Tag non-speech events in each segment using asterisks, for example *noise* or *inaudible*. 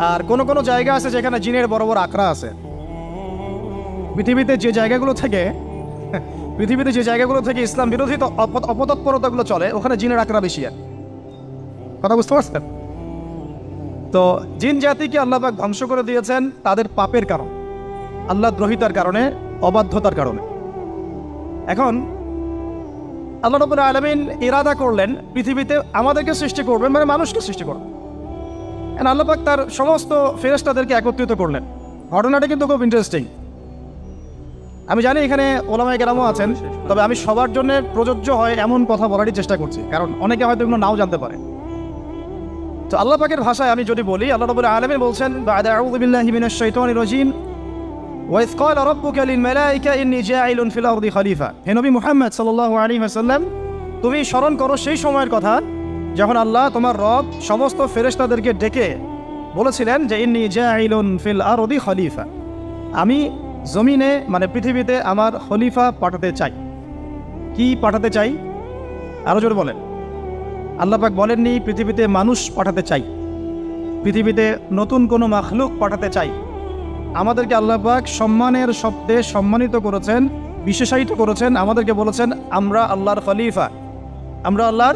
আর কোন কোন জায়গা আছে যেখানে জিনের বড় বড় আঁকড়া আছে? পৃথিবীতে যে জায়গাগুলো থেকে, *laughs* পৃথিবীতে যে জায়গাগুলো থেকে ইসলাম বিরোধী অপতৎপরতাগুলো চলে, ওখানে জিনের আঁকড়া বেশি আর। কথা বুঝতে পারছেন? তো জিন জাতিকে আল্লাহ পাক ধ্বংস করে দিয়েছেন তাদের পাপের কারণ। আল্লাহ দ্রোহিতার কারণে, অবাধ্যতার কারণে। এখন, আল্লাহ রবুল আলমিন ইরাদা করলেন পৃথিবীতে আমাদেরকে সৃষ্টি করবেন মানে মানুষকে সৃষ্টি করবেন। And আল্লাহ পাক তার সমস্ত ফেরেশতাদেরকে একত্রিত করলেন। ঘটনাটা কিন্তু খুব ইন্টারেস্টিং আমি জানি এখানে ওলামায় কেরামও আছেন, তবে আমি সবার জন্য প্রযোজ্য হয় এমন কথা বলারই চেষ্টা করছি, কারণ অনেকে হয়তো এগুলো নাও জানতে পারে। তো আল্লাহ পাকের ভাষায় আমি যদি বলি, আল্লাহ রবুল আলমিন বলছেন আরদি খলিফা। হে নবী মুহাম্মদ সাল্লাল্লাহু আলাইহি ওয়াসাল্লাম, তুমি স্মরণ করো সেই সময়ের কথা যখন আল্লাহ তোমার রব সমস্ত ফেরেশতাদেরকে ডেকে বলেছিলেন যে, ইন্নী জাইলুন ফিল আরদি খলিফা আমি জমিনে মানে পৃথিবীতে আমার খলিফা পাঠাতে চাই। কি পাঠাতে চাই? আরও জোর বলেন। আল্লাহ পাক বলেননি, পৃথিবীতে মানুষ পাঠাতে চাই। পৃথিবীতে নতুন কোনো মাখলুক পাঠাতে চাই। আমাদেরকে আল্লাহ পাক সম্মানের শব্দে সম্মানিত করেছেন, বিশেষায়িত করেছেন। আমাদেরকে বলেছেন, আমরা আল্লাহর খলিফা। আমরা আল্লাহর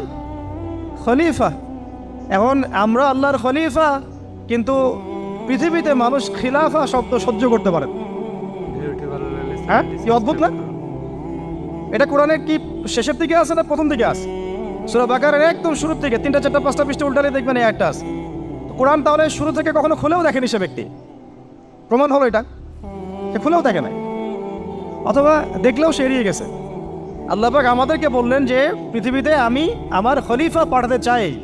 খলিফা। এখন আমরা আল্লাহর খলিফা, কিন্তু পৃথিবীতে মানুষ খিলাফা শব্দ সহ্য করতে পারে হ্যাঁ? কি অদ্ভুত না? এটা কোরআনের কি শেষের দিকে আছে না প্রথম দিকে আছে? সুরা বাকারের একদম শুরুর থেকে তিনটা, চারটা, পাঁচটা পৃষ্ঠ উল্টালে দেখবেন এই একটা আছে। কোরআন তাহলে শুরু থেকে কখনো খুলেও দেখেনি সে ব্যক্তি। প্রমাণ হলো এটা। সে খুলেও দেখে নাই। অথবা দেখলেও সে এড়িয়ে গেছে। আল্লাপাক আমাদেরকে বললেন যে, পৃথিবীতে আমি আমার খলিফা পাঠাতে চাই।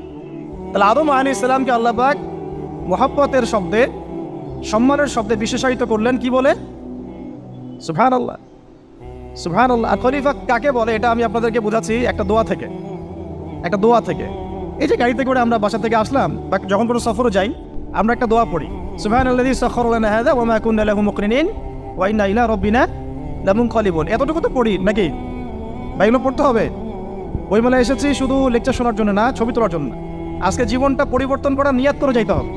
তাহলে আদম আলী ইসলামকে আল্লাপাক মোহাব্বতের শব্দে, সম্মানের শব্দে বিশেষায়িত করলেন, কি বলে? সুফহান আল্লাহ সুফহান আল্লাহ খলিফা কাকে বলে, এটা আমি আপনাদেরকে বোঝাচ্ছি একটা দোয়া থেকে। একটা দোয়া থেকে। এই যে গাড়িতে করে আমরা বাসা থেকে আসলাম, বা যখন কোনো সফরে যাই, আমরা একটা দোয়া পড়ি। সুবহান আল্লাযী সাখারা ওয়া মা কুননা লাহু মুকরিনিন ওয়া এতটুকু তো পড়ি, নাকি? বা এগুলো পড়তে হবে। বইমেলায় এসেছি, শুধু লেকচার শোনার জন্য না, ছবি তোলার জন্য। আজকে জীবনটা পরিবর্তন করা নিয়াত করে যাইতে হবে।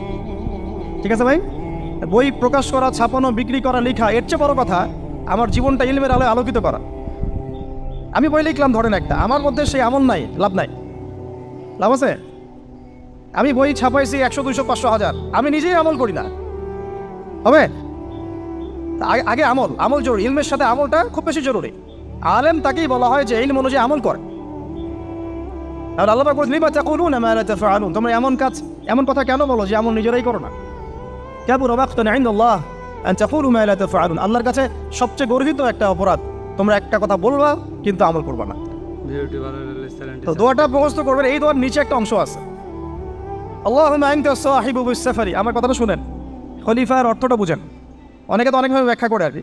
ঠিক আছে ভাই? বই প্রকাশ করা, ছাপানো, বিক্রি করা, লেখা, এর চেয়ে বড় কথা, আমার জীবনটা ইলমের আলোয় আলোকিত করা। আমি বই লিখলাম, ধরেন একটা। আমার মধ্যে সেই আমল নাই, লাভ নাই। লাভ আছে? আমি বই ছাপাইছি একশো, দুইশো, পাঁচশো, হাজার। আমি নিজেই আমল করি না। হবে? আগে- আগে আমল। আমল জরুরি। ইলমের সাথে আমলটা খুব বেশি জরুরি। আলেম তাকেই বলা হয় যে ইলম অনুযায়ী আমল করে। আর আল্লাহ পাক বলছেন, লিমা তাকুলুনা মা লা তাফআলুন? তোমরা এমন কাজ এমন কথা কেন বলো যে আমল নিজেরাই করো না? কেবল ওয়াক্তান ইনদাল্লাহ আন তাকুলু মা লা তাফআলুন? আল্লাহর কাছে সবচেয়ে গর্হিত একটা অপরাধ। তোমরা একটা কথা বলবা কিন্তু আমল করবা না। তো দোয়াটা মুখস্থ করবেন এই দোয়ার নিচে একটা অংশ আছে। আনতা সাহিবু বিস-সাফারি আমার কথাটা শুনেন। খলিফার অর্থটা বুঝেন। অনেকে তো অনেকভাবে ব্যাখ্যা করে আর কি।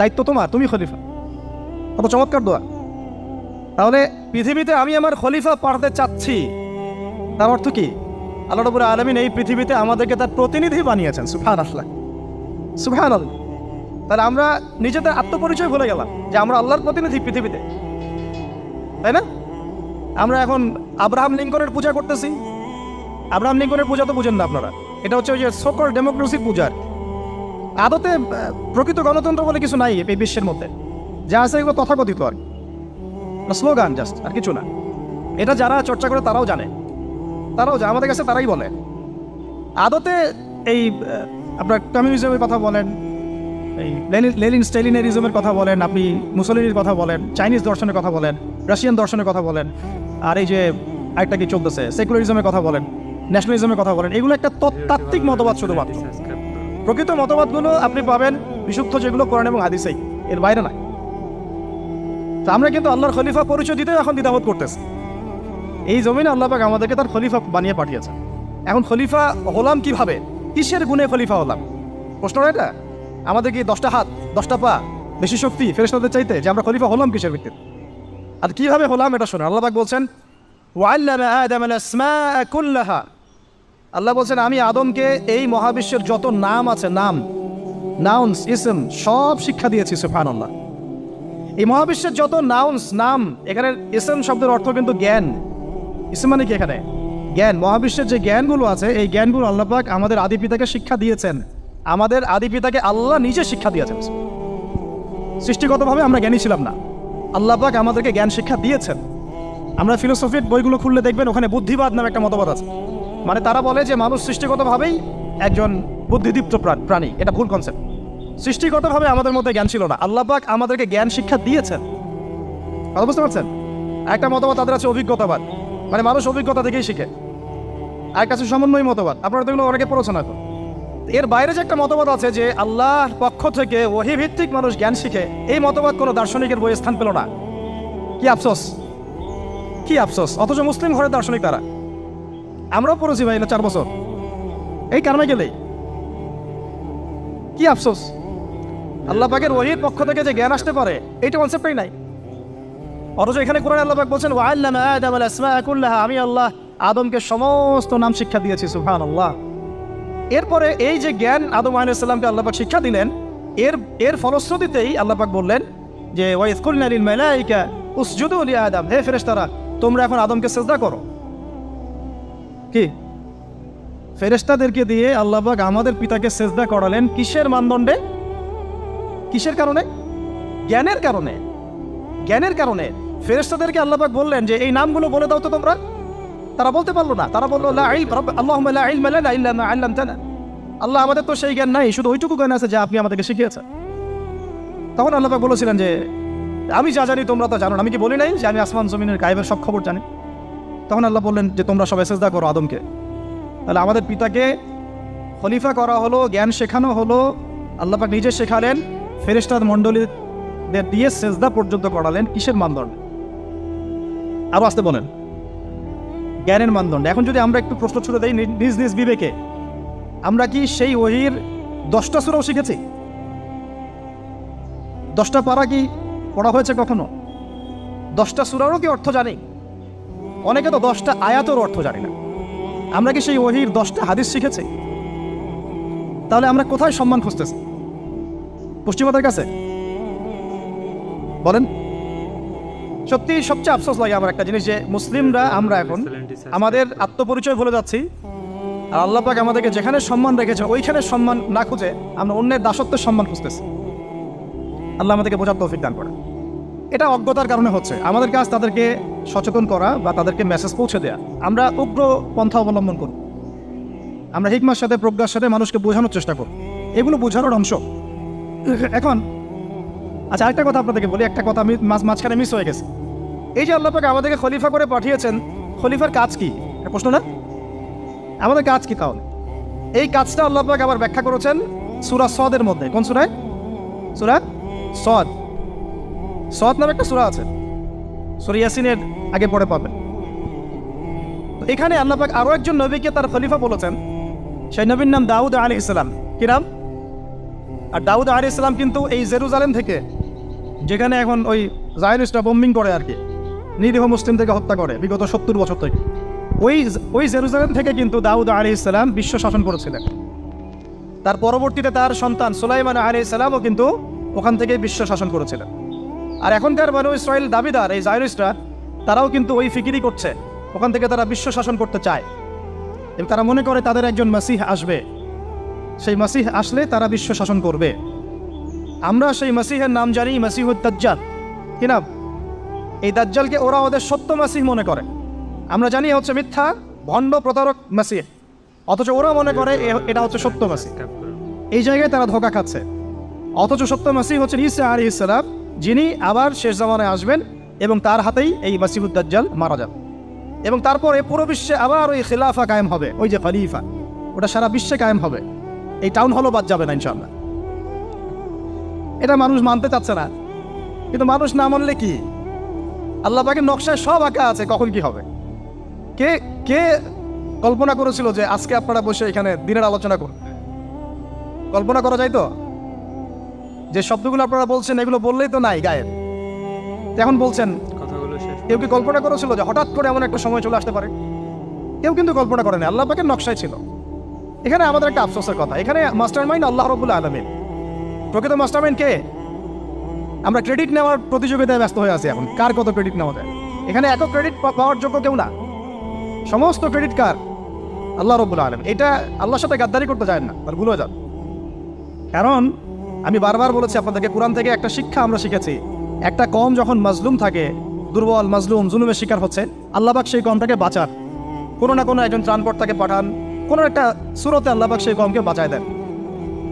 দায়িত্ব তোমার, তুমি খলিফা। কত চমৎকার দোয়া। তাহলে পৃথিবীতে আমি আমার খলিফা পাঠাতে চাচ্ছি। তার অর্থ কি? আল্লাহ রবুল আলমিন এই পৃথিবীতে আমাদেরকে তার প্রতিনিধি বানিয়েছেন সুফান আসলা সুফান তাহলে আমরা নিজেদের আত্মপরিচয় ভুলে গেলাম যে আমরা আল্লাহর প্রতিনিধি পৃথিবীতে। তাই না? আমরা এখন আব্রাহাম লিঙ্কনের পূজা করতেছি। আব্রাহাম লিঙ্কনের পূজা তো বুঝেন না আপনারা। এটা হচ্ছে ওই যে সকল ডেমোক্রেসির পূজার আদতে প্রকৃত গণতন্ত্র বলে কিছু নাই এই বিশ্বের মধ্যে। যা আছে এগুলো তথাকথিত আর স্লোগান জাস্ট আর কিছু না। এটা যারা চর্চা করে তারাও জানে। তারাও জানে, আমাদের কাছে তারাই বলে। আদতে এই আপনার কমিউনিজমের কথা বলেন, এই লেনিন স্টেলিনারিজমের কথা বলেন, আপনি মুসলিনের কথা বলেন চাইনিজ দর্শনের কথা বলেন রাশিয়ান দর্শনের কথা বলেন, আর এই যে আরেকটা কি চলতেছে সেকুলারিজমের কথা বলেন ন্যাশনালিজমের কথা বলেন, এগুলো একটা তত্ত্বাত্ত্বিক মতবাদ শুধুমাত্র। প্রকৃত মতবাদগুলো আপনি পাবেন বিশুদ্ধ যেগুলো কোরআন এবং হাদিসেই। এর বাইরে নাই। তো আমরা কিন্তু আল্লাহর খলিফা পরিচয় দিতেও এখন দ্বিধাবোধ করতেছি। এই জমিনে আল্লাহ পাক আমাদেরকে তার খলিফা বানিয়ে পাঠিয়েছে এখন খলিফা হলাম কীভাবে? কিসের গুণে খলিফা হলাম? প্রশ্নটা এটা? আমাদের কি দশটা হাত, দশটা পা বেশি শক্তি ফেরেস্তাদের চাইতে যে আমরা খলিফা হলাম কিসের ভিত্তিতে? আর কীভাবে হলাম এটা শোনেন। আল্লাহ পাক বলছেন কুল্লাহা। আল্লাহ বলছেন, আমি আদমকে এই মহাবিশ্বের যত নাম আছে, নাম নাউন্স ইসম সব শিক্ষা দিয়েছি সুফান আল্লাহ এই মহাবিশ্বের যত নাউন্স নাম, এখানে ইসম শব্দের অর্থ কিন্তু জ্ঞান। ইসম মানে কি এখানে? জ্ঞান। মহাবিশ্বের যে জ্ঞানগুলো আছে, এই জ্ঞানগুলো আল্লাহ পাক আমাদের আদি পিতাকে শিক্ষা দিয়েছেন। আমাদের আদি পিতাকে আল্লাহ নিজে শিক্ষা দিয়েছেন। সৃষ্টিগতভাবে আমরা জ্ঞানী ছিলাম না। আল্লাহ পাক আমাদেরকে জ্ঞান শিক্ষা দিয়েছেন। আমরা ফিলোসফির বইগুলো খুললে দেখবেন, ওখানে বুদ্ধিবাদ নামে একটা মতবাদ আছে। মানে তারা বলে যে মানুষ সৃষ্টিগতভাবেই একজন বুদ্ধিদীপ্ত প্রা- প্রাণী। এটা ভুল কনসেপ্ট সৃষ্টিগতভাবে আমাদের মধ্যে জ্ঞান ছিল না। আল্লাহ পাক আমাদেরকে জ্ঞান শিক্ষা দিয়েছেন। কথা বুঝতে পারছেন? একটা মতবাদ তাদের আছে অভিজ্ঞতাবাদ। মানে মানুষ অভিজ্ঞতা থেকেই শিখে। আর কাছে সমন্বয় মতবাদ। আপনারা তো এগুলো অনেকে পড়েছেন এখন এর বাইরে যে একটা মতবাদ আছে যে আল্লাহর পক্ষ থেকে ওহি ভিত্তিক মানুষ জ্ঞান শিখে, এই মতবাদ কোনো দার্শনিকের বইয়ে স্থান পেল না। কি আফসোস? কি আফসোস? অথচ মুসলিম ঘরের দার্শনিক তারা। আমরাও পড়েছি ভাই চার বছর। এই কারণে গেলেই কি আফসোস? আল্লাহ পাকের ওহির পক্ষ থেকে যে জ্ঞান আসতে পারে, এইটা কনসেপ্টই নাই। অথচ এখানে কোরআন আল্লাহ পাক বলছেন ওয়াল্লামা আদাম আল আমি আল্লাহ আদমকে সমস্ত নাম শিক্ষা দিয়েছি, সুবহানাল্লাহ। এরপরে এই যে জ্ঞান আদম আলাইসাল্লামকে আল্লাপাক শিক্ষা দিলেন, এর এর ফলশ্রুতিতেই আল্লাপাক বললেন যে ওয়াইসকুল নালিল মালাইকা উসজুদু লি আদম হে ফেরেশতারা, তোমরা এখন আদমকে সেজদা করো। কি? ফেরেশতাদেরকে দিয়ে আল্লাপাক আমাদের পিতাকে সেজদা করালেন কিসের মানদণ্ডে? কিসের কারণে? জ্ঞানের কারণে। জ্ঞানের কারণে। ফেরেশতাদেরকে আল্লাপাক বললেন যে, এই নামগুলো বলে দাও তো তোমরা। তারা বলতে পারল না। তারা বলল আল্লামতানা। আল্লাহ, আমাদের তো সেই জ্ঞান নাই, শুধু ওইটুকু জ্ঞান আছে যা আপনি আমাদেরকে শিখিয়েছেন। তখন আল্লাহ বলেছিলেন যে, আমি যা জানি তোমরা তো জানো আমি কি বলি নাই যে, আমি আসমান জমিনের গায়েবের সব খবর জানি? তখন আল্লাহ বললেন যে, তোমরা সবাই সেজদা করো আদমকে। তাহলে আমাদের পিতাকে খলিফা করা হলো, জ্ঞান শেখানো হলো। আল্লাহ পাক নিজে শেখালেন ফেরেশতাদ মণ্ডলীদের দিয়ে সেজদা পর্যন্ত করালেন কিসের মানদণ্ড? আরও আসতে বলেন। জ্ঞানের মানদণ্ড। এখন যদি আমরা একটু প্রশ্ন ছুড়ে দেই নিজ নিজ বিবেকে, আমরা কি সেই ওহির দশটা সুরাও শিখেছি? দশটা পারা কি পড়া হয়েছে কখনো? দশটা সুরারও কি অর্থ জানি? অনেকে তো দশটা আয়াতের অর্থ জানি না। আমরা কি সেই ওহির দশটা হাদিস শিখেছি? তাহলে আমরা কোথায় সম্মান খুঁজতেছি? পশ্চিমাদের কাছে? বলেন। সত্যি সবচেয়ে আফসোস লাগে আমার একটা জিনিস যে মুসলিমরা আমরা এখন আমাদের আত্মপরিচয় ভুলে যাচ্ছি। আর আল্লাহ পাক আমাদেরকে যেখানে সম্মান রেখেছে ওইখানে সম্মান না খুঁজে আমরা অন্যের দাসত্বের সম্মান খুঁজতেছি। আল্লাহ আমাদেরকে বোঝার তৌফিক দান করে এটা অজ্ঞতার কারণে হচ্ছে। আমাদের কাজ তাদেরকে সচেতন করা বা তাদেরকে মেসেজ পৌঁছে দেওয়া আমরা উগ্র পন্থা অবলম্বন করি আমরা হিকমার সাথে, প্রজ্ঞার সাথে মানুষকে বোঝানোর চেষ্টা করি এগুলো বোঝানোর অংশ। এখন আচ্ছা আরেকটা কথা আপনাদেরকে বলি। একটা কথা আমি মাঝ মাঝখানে মিস হয়ে গেছে। এই যে আল্লাহ পাক আমাদেরকে খলিফা করে পাঠিয়েছেন, খলিফার কাজ কি? প্রশ্ন না? আমাদের কাজ কি তাহলে? এই কাজটা আল্লাহ আবার ব্যাখ্যা করেছেন সুরা সদের মধ্যে। কোন সুরায়? সুরা সদ। সদ নামে একটা সুরা আছে। সুরা ইয়াসিনের আগে পড়ে পাবেন। তো এখানে আল্লাহ পাক আরও একজন নবীকে তার খলিফা বলেছেন। সেই নবীর নাম দাউদ আলী ইসলাম কি নাম? আর দাউদ আলী ইসলাম কিন্তু এই জেরুজালেম থেকে, যেখানে এখন ওই জায়নিস্টরা বোম্বিং করে আর কি, নিরীহ মুসলিমদেরকে হত্যা করে বিগত সত্তর বছর থেকে। ওই ওই জেরুজালেম থেকে কিন্তু দাউদ আলী ইসলাম বিশ্ব শাসন করেছিলেন। তার পরবর্তীতে তার সন্তান সুলাইমান আলী সালামও কিন্তু ওখান থেকে বিশ্ব শাসন করেছিলেন। আর এখনকার বানু ইসরায়েল দাবিদার, এই জায়রিস্টরা তারাও কিন্তু ওই ফিকিরই করছে। ওখান থেকে তারা বিশ্ব শাসন করতে চায়। এবং তারা মনে করে তাদের একজন মাসিহ আসবে। সেই মাসিহ আসলে তারা বিশ্ব শাসন করবে। আমরা সেই মাসিহের নাম জানি মাসিহুদ দাজ্জাল। কি নাম? এই দাজ্জালকে ওরা ওদের সত্য মাসিহ মনে করে। আমরা জানি হচ্ছে মিথ্যা, ভণ্ড প্রতারক মাসিহ। অথচ ওরা মনে করে এটা হচ্ছে সত্য মাসিহ। এই জায়গায় তারা ধোকা খাচ্ছে। অথচ সত্য মাসিহ হচ্ছেন ইসা আলী ইসলাম যিনি আবার শেষ জামানায় আসবেন এবং তার হাতেই এই মাসিহুদ্দাজ্জাল মারা যাবে এবং তারপরে পুরো বিশ্বে আবার ওই খিলাফা কায়েম হবে, ওই যে খলিফা। ওটা সারা বিশ্বে কায়েম হবে। এই টাউন হলও বাদ যাবে না ইনশাল্লাহ এটা মানুষ মানতে চাচ্ছে না। কিন্তু মানুষ না মানলে কি? আল্লাহ পাকের নকশায় সব আঁকা আছে, কখন কি হবে? কে কে কল্পনা করেছিল যে আজকে আপনারা বসে এখানে দিনের আলোচনা করুন কল্পনা করা যায় তো? যে শব্দগুলো আপনারা বলছেন এগুলো বললেই তো নাই গায়ের তো এখন বলছেন কেউ কি কল্পনা করেছিল যে হঠাৎ করে এমন একটা সময় চলে আসতে পারে? কেউ কিন্তু কল্পনা করেনি। আল্লাহ পাকের নকশায় ছিল। এখানে আমাদের একটা আফসোসের কথা। এখানে মাস্টার মাইন্ড আল্লাহ রবুল্লা আলমিন। প্রকৃত মাস্টার মাইন্ড কে? আমরা ক্রেডিট নেওয়ার প্রতিযোগিতায় ব্যস্ত হয়ে আছি এখন। কার কত ক্রেডিট নেওয়া যায়? এখানে একক ক্রেডিট পাওয়ার যোগ্য কেউ না। সমস্ত ক্রেডিট কার? আল্লাহ রবুল্লা আলম এটা আল্লাহর সাথে গাদ্দারি করতে চায় না আর ভুলে যান কারণ আমি বারবার বলেছি আপনাদেরকে, কোরআন থেকে একটা শিক্ষা আমরা শিখেছি। একটা কম যখন মাজলুম থাকে, দুর্বল, মাজলুম, জুলুমের শিকার হচ্ছে আল্লাহবাক সেই কমটাকে বাঁচান। কোনো না কোনো একজন ত্রাণকর্তাকে পাঠান, কোনো একটা সুরতে আল্লাহবাক সেই কমকে বাঁচায় দেন।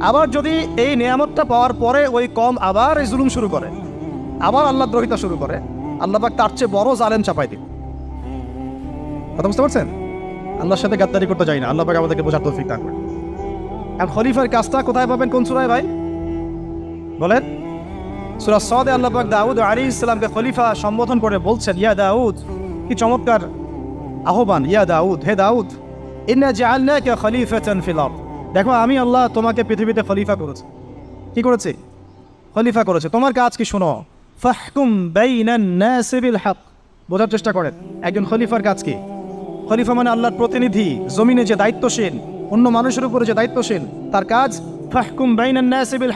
আবার যদি এই নিয়ামতটা পাওয়ার পরে ওই কম আবার এই জুলুম শুরু করে, আবার আল্লাহ দ্রোহিতা শুরু করে আল্লাহবাক তার চেয়ে বড় জালেম চাপাই দিন কথা বুঝতে পারছেন? আল্লাহর সাথে গাদ্দারি করতে চাই না। আল্লাহবাক আমাদেরকে বোঝার তৌফিক দান করে আর খলিফার কাজটা কোথায় পাবেন, কোন সুরায় ভাই? বলেন, সুরা সদে আল্লাহ দাউদ আলী ইসলামকে খলিফা সম্বোধন করে বলছেন, ইয়া দাউদ, কি চমৎকার আহ্বান, ইয়া দাউদ, হে দাউদ, ইন্না জাআলনাকা খলিফাতান ফিল আরদ। দেখো, আমি আল্লাহ তোমাকে পৃথিবীতে খলিফা করেছি। কি করেছি? খলিফা করেছে। তোমার কাজ কি শোনো? ফাহকুম বাইনান হক। বোঝার চেষ্টা করেন, একজন খলিফার কাজ কি? খলিফা মানে আল্লাহর প্রতিনিধি, জমিনে যে দায়িত্বশীল, অন্য মানুষের উপরে যে দায়িত্বশীল, তার কাজ ফাহকুম বাইনান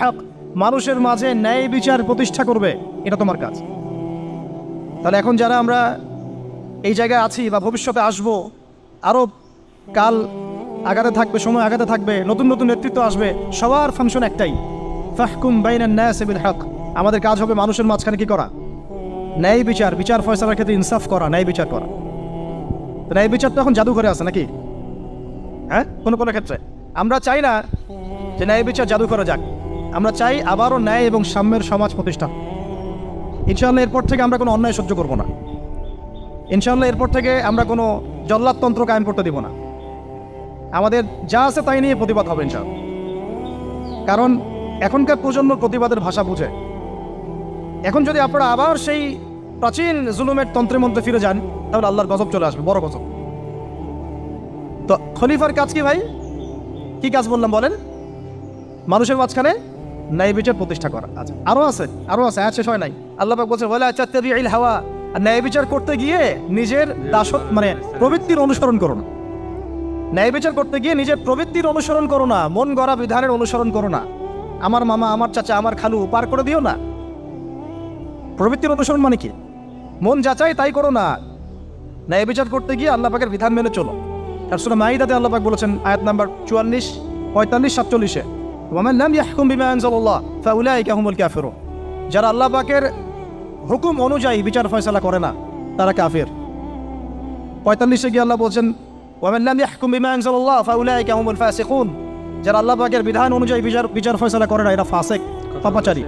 হক। মানুষের মাঝে ন্যায় বিচার প্রতিষ্ঠা করবে, এটা তোমার কাজ। তাহলে এখন যারা আমরা এই জায়গায় আছি বা ভবিষ্যতে আসব আরও কাল আগাতে থাকবে, সময় আগাতে থাকবে, নতুন নতুন নেতৃত্ব আসবে, সবার ফাংশন একটাই, ফাহকুম বাইনান নাসি বিল হক। আমাদের কাজ হবে মানুষের মাঝখানে কি করা? ন্যায় বিচার বিচার ফয়সালার ক্ষেত্রে ইনসাফ করা, ন্যায় বিচার করা। ন্যায় বিচার তো এখন জাদুঘরে আছে নাকি? হ্যাঁ? কোনো কোনো ক্ষেত্রে। আমরা চাই না যে ন্যায় বিচার জাদুঘরে যাক। আমরা চাই আবারও ন্যায় এবং সাম্যের সমাজ প্রতিষ্ঠা। ইনশাআল্লাহ এরপর থেকে আমরা কোনো অন্যায় সহ্য করব না। ইনশাআল্লাহ এরপর থেকে আমরা কোনো জল্লাদতন্ত্র কায়েম করতে দিব না। আমাদের যা আছে তাই নিয়ে প্রতিবাদ হবে ইনশাআল্লাহ। কারণ এখনকার প্রজন্ম প্রতিবাদের ভাষা বুঝে। এখন যদি আপনারা আবার সেই প্রাচীন জুলুমের তন্ত্রের মধ্যে ফিরে যান, তাহলে আল্লাহর গজব চলে আসবে, বড় গজব। তো খলিফার কাজ কি ভাই? কি কাজ বললাম বলেন? মানুষের মাঝখানে ন্যায় বিচার প্রতিষ্ঠা করা। আচ্ছা আরও আছে আরও আছে আজ শেষ হয় নাই? আল্লাহ পাক বলছেন বলে আচ্ছা তেবিআইল হাওয়া আর ন্যায় বিচার করতে গিয়ে নিজের দাসত মানে প্রবৃত্তির অনুসরণ করো না। ন্যায় বিচার করতে গিয়ে নিজের প্রবৃত্তির অনুসরণ করো না, মন গড়া বিধানের অনুসরণ করো না। আমার মামা, আমার চাচা, আমার খালু, পার করে দিও না। প্রবৃত্তির অনুসরণ মানে কি? মন যাচাই তাই করো না। ন্যায় বিচার করতে গিয়ে আল্লাহ পাকের বিধান মেনে চলো। তার সুরা মাইদাতে আল্লাহ পাক বলেছেন, আয়াত নাম্বার চুয়াল্লিশ, পঁয়তাল্লিশ, সাতচল্লিশে ওয়ামান লাম ইয়াহকুম বিমা আনজালাল্লাহ ফাউলাইকা হুমুল কাফিরুন যারা আল্লাহ পাকের হুকুম অনুযায়ী বিচার ফয়সালা করে না, তারা কাফির। পঁয়তাল্লিশে গিয়ে আল্লাহ বলছেন, ওয়ামান লাম ইয়াহকুম বিমা আনজালাল্লাহ ফাউলাইকা হুমুল ফাসিকুন। যারা আল্লাহ পাকের বিধান অনুযায়ী বিচার বিচার ফয়সালা করে না, এরা ফাসেক, পাপাচারী।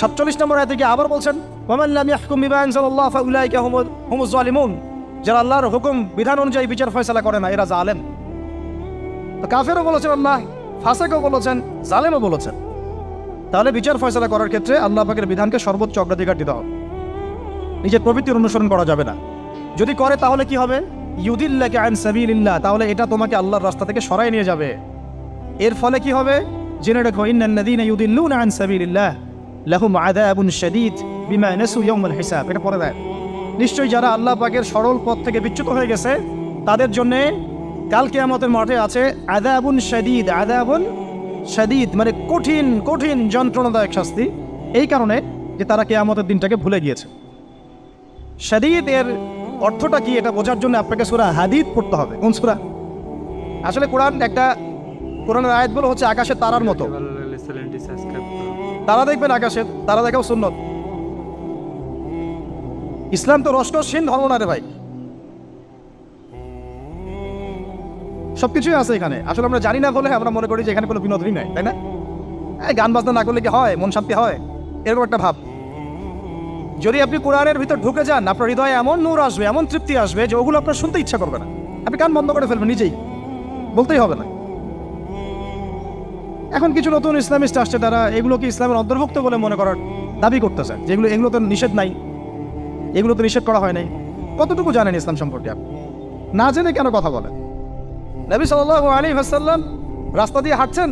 সাতচল্লিশ নম্বর আয়াতে গিয়ে আবার বলছেন, ওয়ামান লাম ইয়াহকুম বিমা আনজালাল্লাহ ফাউলাইকা হুমুল হুমুজ জালিমুন। যারা আল্লাহর হুকুম বিধান অনুযায়ী বিচার ফয়সালা করে না, এরা জালেম। তো কাফেরও বলেছেন, আল্লাহ ফাসেকও বলেছেন, জালেমও বলেছেন। তাহলে বিচার ফয়সলা করার ক্ষেত্রে আল্লাহ পাকের বিধানকে সর্বোচ্চ অগ্রাধিকার দিতে হবে। নিজের প্রবৃত্তির অনুসরণ করা যাবে না। যদি করে তাহলে কি হবে? ইউদিল্লাকে আইন সাবিল্লাহ তাহলে এটা তোমাকে আল্লাহর রাস্তা থেকে সরাই নিয়ে যাবে। এর ফলে কি হবে? জেনে রেখো ইন্নান্নাদিনা ইউদিল্লুনা আন সাবিলিল্লাহ, লাহুম আযাবুন শাদীদ বিমা নাসু ইয়াউমাল হিসাব। এটা পরে দেয় নিশ্চয়ই যারা আল্লাহ পাকের সরল পথ থেকে বিচ্যুত হয়ে গেছে, তাদের জন্য কাল কিয়ামতের মাঠে আছে আদাবুন শাদীদ আদাবুন শাদিদ মানে কঠিন কঠিন যন্ত্রণাদায়ক শাস্তি। এই কারণে যে তারা কেয়ামতের দিনটাকে ভুলে গিয়েছে। শাদিদ এর অর্থটা কি এটা বোঝার জন্য আপনাকে সুরা হাদিদ পড়তে হবে। কোন সুরা? আসলে কোরআন একটা, কোরআনের আয়াতগুলো হচ্ছে আকাশের তারার মতো। তারা দেখবেন আকাশের, তারা দেখাও সুন্নত। ইসলাম তো রসকসহীন ধর্ম না রে ভাই। সবকিছুই আছে এখানে। আসলে আমরা জানি না বলে আমরা মনে করি যে এখানে কোনো বিনোদনই নাই, তাই না? গান বাজনা না করলে কি হয়? মন শান্তি হয়? এরকম একটা ভাব। যদি আপনি কোরআনের ভিতর ঢুকে যান, আপনার হৃদয়ে এমন নূর আসবে, এমন তৃপ্তি আসবে যে ওগুলো আপনার শুনতে ইচ্ছা করবে না। আপনি কান বন্ধ করে ফেলবেন নিজেই। বলতেই হবে না। এখন কিছু নতুন ইসলামিস্ট আসছে তারা এগুলোকে ইসলামের অন্তর্ভুক্ত বলে মনে করার দাবি করতেছে। যেগুলো এগুলো তো নিষেধ নাই। এগুলো তো নিষেধ করা হয় নাই। কতটুকু জানেন ইসলাম সম্পর্কে আপনি? না জেনে কেন কথা বলেন? নবী সাল্লাহ আলী হাসাল্লাম রাস্তা দিয়ে হাঁটছেন।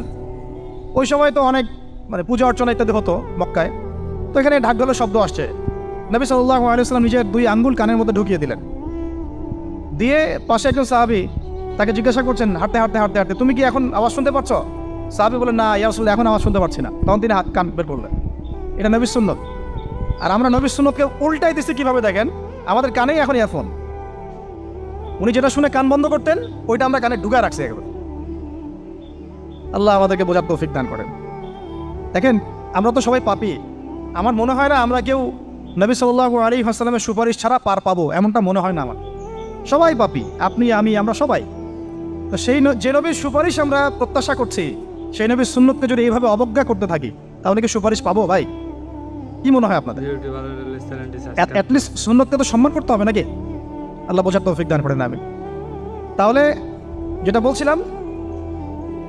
ওই সময় তো অনেক মানে পূজা অর্চনা ইত্যাদি হতো মক্কায়। তো এখানে ঢাক ঢোলের শব্দ আসছে। নবী সাল্লাহ আলিয়াল্লাম নিজের দুই আঙ্গুল কানের মধ্যে ঢুকিয়ে দিলেন। দিয়ে পাশে একজন সাহাবি তাকে জিজ্ঞাসা করছেন, হাঁটতে হাঁটতে হাঁটতে হাঁটতে, তুমি কি এখন আওয়াজ শুনতে পারছ সাহাবি বলে না ইয়ারসুল্লাহ এখন আওয়াজ শুনতে পারছি না। তখন তিনি হাত, কান বের করলেন। এটা নবী সুন্নত। আর আমরা নবী সুন্নতকে উল্টাই দিচ্ছি কীভাবে দেখেন? আমাদের কানেই এখন ইয়ারফোন। উনি যেটা শুনে কান বন্ধ করতেন ওইটা আমরা কানে ঢুকা রাখছি একবার। আল্লাহ আমাদেরকে বোঝার তৌফিক দান করেন। দেখেন আমরা তো সবাই পাপি। আমার মনে হয় না আমরা কেউ নবী সাল্লাহ আলী হাসলামের সুপারিশ ছাড়া পার পাবো এমনটা মনে হয় না আমার। সবাই পাপি আপনি আমি আমরা সবাই। তো সেই যে নবীর সুপারিশ আমরা প্রত্যাশা করছি সেই নবীর সুন্নতকে যদি এইভাবে অবজ্ঞা করতে থাকি তাহলে কি সুপারিশ পাবো ভাই? কি মনে হয় আপনাদের? অ্যাটলিস্ট সুন্নতকে তো সম্মান করতে হবে নাকি? আল্লাহ বোঝার তৌফিক দান করেন আমি তাহলে যেটা বলছিলাম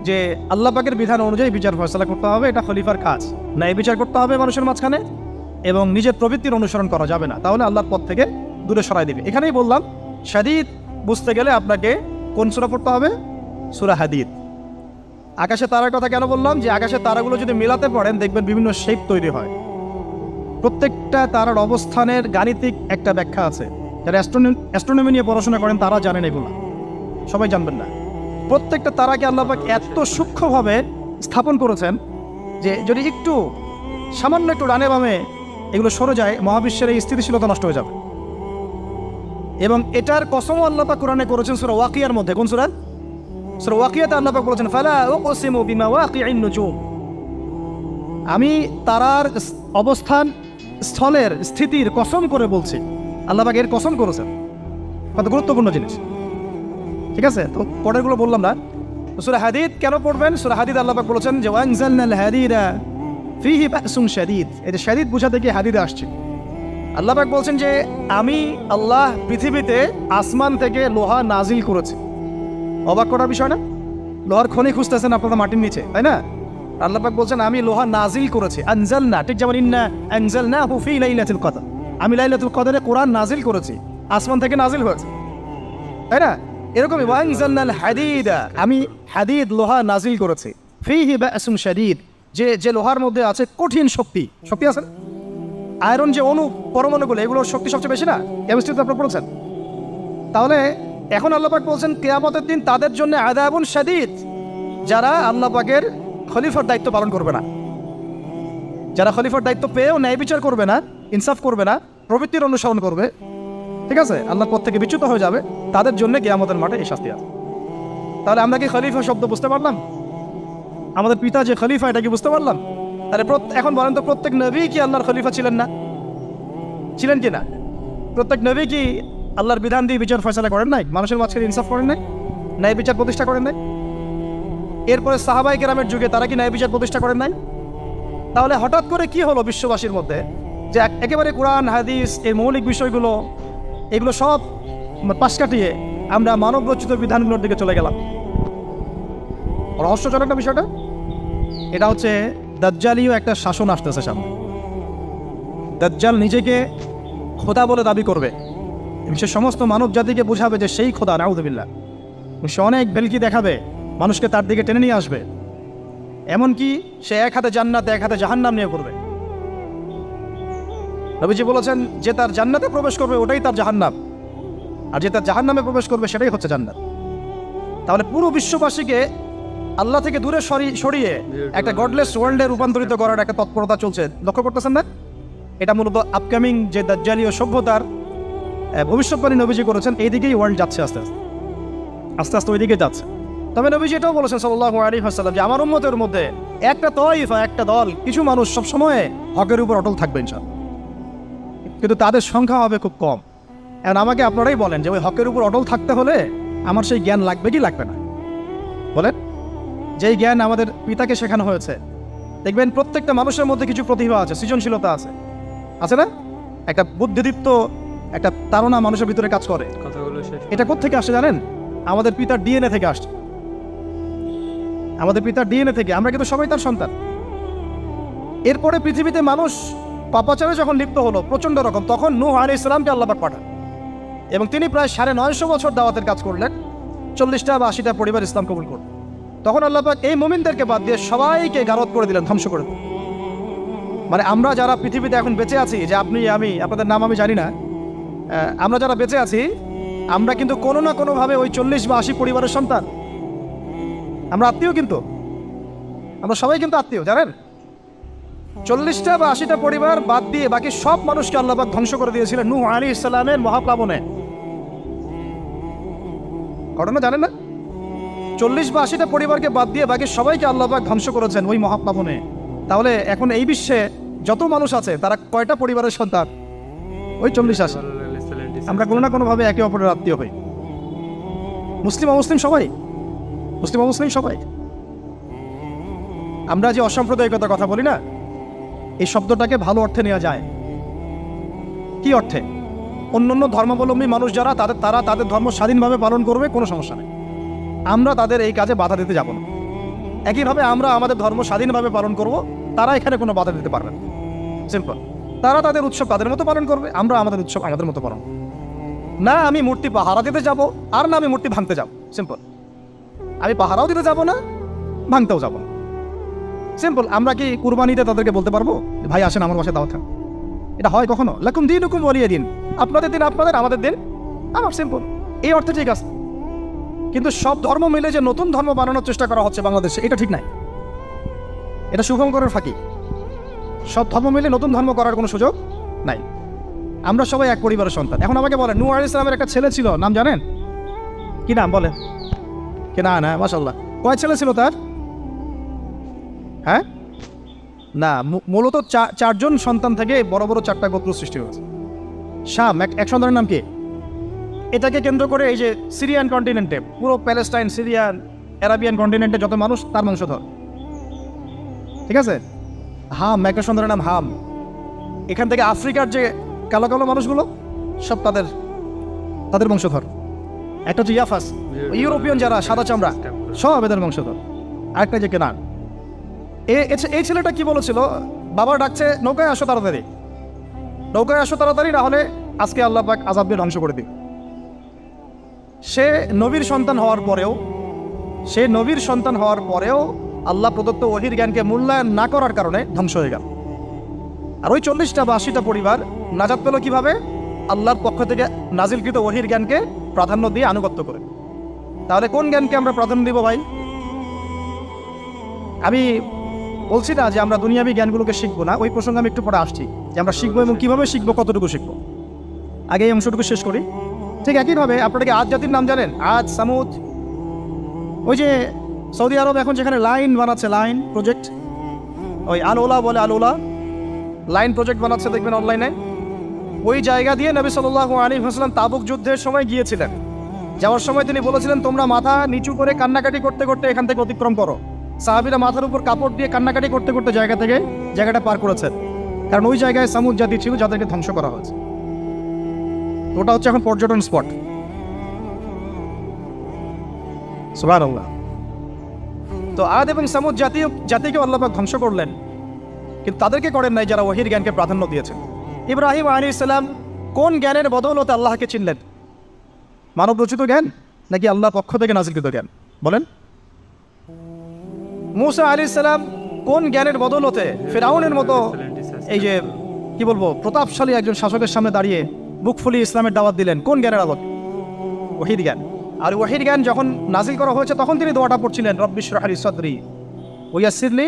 যে আল্লাহ পাকের বিধান অনুযায়ী বিচার ফয়সলা করতে হবে, এটা খলিফার কাজ। ন্যায় বিচার করতে হবে মানুষের মাঝখানে এবং নিজের প্রবৃত্তির অনুসরণ করা যাবে না, তাহলে আল্লাহর পথ থেকে দূরে সরাই দিবে। এখানেই বললাম, শাদিদ বুঝতে গেলে আপনাকে কোন সুরা পড়তে হবে? সুরা হাদিদ। আকাশে তারার কথা কেন বললাম? যে আকাশের তারাগুলো যদি মেলাতে পারেন দেখবেন বিভিন্ন শেপ তৈরি হয়। প্রত্যেকটা তারার অবস্থানের গাণিতিক একটা ব্যাখ্যা আছে। যারা অ্যাস্ট্রোনমি নিয়ে পড়াশোনা করেন, তারা জানেন এগুলো সবাই জানবেন না। প্রত্যেকটা তারাকে আল্লাপাক এত সূক্ষ্মভাবে স্থাপন করেছেন যে যদি একটু সামান্য একটু ডানে বামে এগুলো সরে যায়, মহাবিশ্বের এই স্থিতিশীলতা নষ্ট হয়ে যাবে। এবং এটার কসমও আল্লাপাক কোরআনে করেছেন সুরা ওয়াকিয়ার মধ্যে। কোন সুরা? সুরা ওয়াকিয়াতে আল্লাপাক বলেছেন, ফালা ও কসিমু বিমা ওয়াকিআইন নুজুম। আমি তারার অবস্থান, স্থলের স্থিতির কসম করে বলছি। আল্লাহবাক এর কসম করেছেন। কত গুরুত্বপূর্ণ জিনিস। ঠিক আছে? তো পরেরগুলো বললাম না। সুরা হাদিদ কেন পড়বেন? সুরা হাদিদ আল্লাহবাক বলেছেন যে ওয়াংজালনাল হাদিদা ফিহি বাসুন শাদিদ। যে শাদিদ বোঝাতে গিয়ে হাদিদে আসছে। আল্লাহবাক বলছেন যে, আমি আল্লাহ পৃথিবীতে আসমান থেকে লোহা নাজিল করেছি। অবাক করার বিষয় না? লোহার খনি খুঁজতেছেন আপনারা মাটির নিচে, তাই না? আল্লাহ পাক বলছেন, আমি লোহা নাজিল করেছি। আনজাল না ঠিক যেমন, ইন্না আনজাল না হুফি লাইলাতুল কদর। আমি লাইলাতুল কদরে কোরআন নাজিল করেছি, আসমান থেকে নাজিল হয়েছে। তাই না? এরকমই ওয়াংজালনাল হাদিদা, আমি হাদিদ লোহা নাজিল করেছি। ফিহি বাসুন শাদীদ, যে যে লোহার মধ্যে আছে কঠিন শক্তি। শক্তি আছে আয়রন যে অনু পরমাণুগুলো, এগুলোর শক্তি সবচেয়ে বেশি না? কেমিস্ট্রিতে আপনারা পড়েছেন। তাহলে এখন আল্লাহ পাক বলছেন, কেয়ামতের দিন তাদের জন্য আদাবুন শাদীদ, যারা আল্লাহ পাকের খলিফার দায়িত্ব পালন করবে না। যারা খলিফার দায়িত্ব পেয়েও ন্যায় বিচার করবে না ইনসাফ করবে না, প্রবৃত্তির অনুসরণ করবে। ঠিক আছে? আল্লাহর পথ থেকে বিচ্যুত হয়ে যাবে। তাদের জন্য কেয়ামতের মাঠে এই শাস্তি আছে। তাহলে আমরা কি খলিফা শব্দ বুঝতে পারলাম? আমাদের পিতা যে খলিফা, এটা কি বুঝতে পারলাম? তাহলে এখন বলেন তো, প্রত্যেক নবী কি আল্লাহর খলিফা ছিলেন না? ছিলেন কি না? প্রত্যেক নবী কি আল্লাহর বিধান দিয়ে বিচার ফয়সলা করেন নাই? মানুষের মাঝখানে ইনসাফ করেন নাই? ন্যায় বিচার প্রতিষ্ঠা করেন নাই? এরপরে সাহাবাই গ্রামের যুগে তারা কি ন্যায় বিচার প্রতিষ্ঠা করেন নাই? তাহলে হঠাৎ করে কি হলো বিশ্ববাসীর মধ্যে? যে এক- একেবারে কোরআন, হাদিস, এই মৌলিক বিষয়গুলো, এগুলো সব পাশ কাটিয়ে আমরা মানব রচিত বিধানগুলোর দিকে চলে গেলাম। রহস্যজনক না বিষয়টা? এটা হচ্ছে দাজ্জালীয় একটা শাসন আসতেছে সামনে। দাজ্জাল নিজেকে খোদা বলে দাবি করবে। সে সমস্ত মানব জাতিকে বোঝাবে যে সেই খোদা নাউদুবিল্লাহ সে অনেক বেলকি দেখাবে, মানুষকে তার দিকে টেনে নিয়ে আসবে। এমনকি সে এক হাতে জান্নাত, এক হাতে জাহান্নাম নিয়ে করবে রবিজি বলেছেন, যে তার জান্নাতে প্রবেশ করবে, ওটাই তার জাহান্নাম। আর যে তার জাহান্নামে প্রবেশ করবে, সেটাই হচ্ছে জান্নাত। তাহলে পুরো বিশ্ববাসীকে আল্লাহ থেকে দূরে সরি- সরিয়ে একটা গডলেস ওয়ার্ল্ডে রূপান্তরিত করার একটা তৎপরতা চলছে। লক্ষ্য করতেছেন না? এটা মূলত আপকামিং যে দাজ্জালীয় সভ্যতার ভবিষ্যৎবাণী নবীজি করেছেন এই দিকেই ওয়ার্ল্ড যাচ্ছে আস্তে আস্তে। আস্তে আস্তে ওই দিকে যাচ্ছে। তবে নবীজি এটাও বলেছেন সাল্লাহ আলী হাসাল্লাম যে, আমার উম্মতের মধ্যে একটা তয়ফা একটা দল, কিছু মানুষ সবসময় হকের উপর অটল থাকবেন ইনশাল কিন্তু তাদের সংখ্যা হবে খুব কম। এখন আমাকে আপনারাই বলেন যে ওই হকের উপর অটল থাকতে হলে আমার সেই জ্ঞান লাগবে কি লাগবে না? বলেন যেই জ্ঞান আমাদের পিতাকে শেখানো হয়েছে দেখবেন প্রত্যেকটা মানুষের মধ্যে কিছু প্রতিভা আছে সৃজনশীলতা আছে। আছে না? একটা বুদ্ধিদীপ্ত একটা তারা মানুষের ভিতরে কাজ করে। এটা কোথেকে আসে জানেন? আমাদের পিতার ডিএনএ থেকে আসছে। আমাদের পিতার ডিএনএ থেকে আমরা কিন্তু সবাই তার সন্তান। এরপরে পৃথিবীতে মানুষ পাপাচারে যখন লিপ্ত হলো, প্রচণ্ড রকম, তখন নূহ আলী ইসলামকে আল্লাপাক পাঠান। এবং তিনি প্রায় সাড়ে নয়শো বছর দাওয়াতের কাজ করলেন, চল্লিশটা বা আশিটা পরিবার ইসলাম কবুল করল। তখন আল্লাপাক এই মোমিনদেরকে বাদ দিয়ে সবাইকে গারত করে দিলেন, ধ্বংস করে মানে আমরা যারা পৃথিবীতে এখন বেঁচে আছি, যে আপনি, আমি, আপনাদের নাম আমি জানি না আমরা যারা বেঁচে আছি, আমরা কিন্তু কোনো না কোনোভাবে ওই চল্লিশ বা আশি পরিবারের সন্তান। আমরা আত্মীয় কিন্তু। আমরা সবাই কিন্তু আত্মীয়, জানেন? চল্লিশটা বা আশিটা পরিবার বাদ দিয়ে বাকি সব মানুষকে আল্লাহবাক ধ্বংস করে দিয়েছিলেন। নূহ আলী ইসলামের মহাপ্লাবনে। ঘটনা জানেন না? চল্লিশ বা আশিটা পরিবারকে বাদ দিয়ে বাকি সবাইকে আল্লাহবাক ধ্বংস করেছেন ওই মহাপ্লাবনে। তাহলে এখন এই বিশ্বে যত মানুষ আছে, তারা কয়টা পরিবারের সন্তান? ওই চল্লিশ চ্যানেলটি আমরা কোনো না কোনোভাবে একে অপরের আত্মীয় হই। মুসলিম অমুসলিম সবাই? মুসলিম অমুসলিম সবাই? আমরা যে অসাম্প্রদায়িকতার কথা বলি না এই শব্দটাকে ভালো অর্থে নেওয়া যায়। কি অর্থে? অন্য অন্য ধর্মাবলম্বী মানুষ যারা, তাদের, তারা তাদের ধর্ম স্বাধীনভাবে পালন করবে, কোনো সমস্যা নেই। আমরা তাদের এই কাজে বাধা দিতে যাব না। একইভাবে আমরা আমাদের ধর্ম স্বাধীনভাবে পালন করব, তারা এখানে কোনো বাধা দিতে পারবে না। সিম্পল তারা তাদের উৎসব তাদের মতো পালন করবে, আমরা আমাদের উৎসব আমাদের মতো পালন না আমি মূর্তি পাহারা দিতে যাব, আর না আমি মূর্তি ভাঙতে যাব। সিম্পল আমি পাহারাও দিতে যাব না, ভাঙতেও যাব না। সিম্পল আমরা কি কুরবানিতে তাদেরকে বলতে পারব? ভাই, আসেন আমার বাসায় দাওয়াত খান। এটা হয় কখনো? লাকুম দিন হুকুম বলিয়ে দিন। আপনাদের দিন, আপনাদের, আমাদের দিন। আমার সিম্পল এই অর্থে ঠিক আছে। কিন্তু সব ধর্ম মিলে যে নতুন ধর্ম বানানোর চেষ্টা করা হচ্ছে বাংলাদেশে, এটা ঠিক নাই। এটা শুভঙ্করের ফাঁকি। সব ধর্ম মিলে নতুন ধর্ম করার কোনো সুযোগ নাই। আমরা সবাই এক পরিবারের সন্তান। এখন আমাকে বলেন আলী ইসলামের একটা ছেলে ছিল, নাম জানেন? কি নাম বলেন? কি না না মাসাল্লাহ কয় ছেলে ছিল তার? হ্যাঁ? না মূলত চারজন সন্তান থেকে বড় বড় চারটা গোত্র সৃষ্টি হয়েছে। শাম এক এক সন্তানের নাম কি? এটাকে কেন্দ্র করে এই যে সিরিয়ান কন্টিনেন্টে পুরো প্যালেস্টাইন সিরিয়ান অ্যারাবিয়ান কন্টিনেন্টে যত মানুষ তার বংশধর ঠিক আছে? হাম একটা সন্তানের নাম হাম। এখান থেকে আফ্রিকার যে কালো কালো মানুষগুলো সব তাদের তাদের বংশধর। একটা হচ্ছে ইয়াফাস ইউরোপিয়ান যারা সাদা চামড়া সব এদের বংশধর। আরেকটা যে কেনান। এই ছেলেটা কি বলেছিল? বাবা ডাকছে, নৌকায় আসো তাড়াতাড়ি। নৌকায় আসো তাড়াতাড়ি, না হলে আজকে আল্লাহ পাক আজাব দিয়ে ধ্বংস করে দিন সে নবীর সন্তান হওয়ার পরেও, সে নবীর সন্তান হওয়ার পরেও আল্লাহ প্রদত্ত ওহির জ্ঞানকে মূল্যায়ন না করার কারণে ধ্বংস হয়ে গেল। আর ওই চল্লিশটা বা আশিটা পরিবার নাজাত পেল কীভাবে? আল্লাহর পক্ষ থেকে নাজিলকৃত ওহির জ্ঞানকে প্রাধান্য দিয়ে আনুগত্য করে। তাহলে কোন জ্ঞানকে আমরা প্রাধান্য দিব ভাই? আমি বলছি না যে আমরা দুনিয়াবী জ্ঞানগুলোকে শিখব না, ওই প্রসঙ্গে আমি একটু পরে আসছি যে আমরা শিখব এবং কীভাবে শিখব, কতটুকু শিখব। আগে এই অংশটুকু শেষ করি। ঠিক একইভাবে আপনারা কি আজ জাতির নাম জানেন? আজ সামুদ। ওই যে সৌদি আরব এখন যেখানে লাইন বানাচ্ছে, লাইন প্রজেক্ট। ওই আলোলা বলে আলোলা লাইন প্রজেক্ট বানাচ্ছে, দেখবেন অনলাইনে। ওই জায়গা দিয়ে নবী সাল্লাহ আলী হাসলাম তাবুক যুদ্ধের সময় গিয়েছিলেন। যাওয়ার সময় তিনি বলেছিলেন, তোমরা মাথা নিচু করে কান্নাকাটি করতে করতে এখান থেকে অতিক্রম করো। সাহাবিরা মাথার উপর কাপড় দিয়ে কান্নাকাটি করতে করতে জায়গা থেকে জায়গাটা পার করেছেন কারণ ওই জায়গায় সামুদ জাতি ছিল যাদেরকে ধ্বংস করা হয়েছে। ওটা হচ্ছে এখন পর্যটন স্পট। তো আদ এবং সামুদ জাতীয় জাতিকে আল্লাপাক ধ্বংস করলেন। কিন্তু তাদেরকে করেন নাই যারা ওহির জ্ঞানকে প্রাধান্য দিয়েছেন ইব্রাহিম আলী ইসলাম কোন জ্ঞানের বদৌলতে আল্লাহকে চিনলেন? মানব রচিত জ্ঞান নাকি আল্লাহ পক্ষ থেকে নাজিলকৃত জ্ঞান? বলেন। মুসা আলী ইসলাম কোন জ্ঞানের বদলতে ফেরাউনের মতো এই যে, কি বলব, প্রতাপশালী একজন শাসকের সামনে দাঁড়িয়ে বুক ফুলিয়ে ইসলামের দাওয়াত দিলেন। কোন জ্ঞানের আলোক? ওহিদ জ্ঞান। আর ওয়াহির জ্ঞান যখন নাজিল করা হয়েছে, তখন তিনি দোয়াটা পড়ছিলেন রব্বিশ রাহালি সদরি ওয়াসিরলি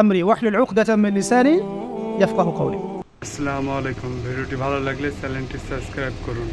আমরি ওয়াহলুল উকদাতাম লিসানি ইয়াফকাহু কওলি। আসসালামু আলাইকুম। ভিডিওটি ভালো লাগলে চ্যানেলটি সাবস্ক্রাইব করুন।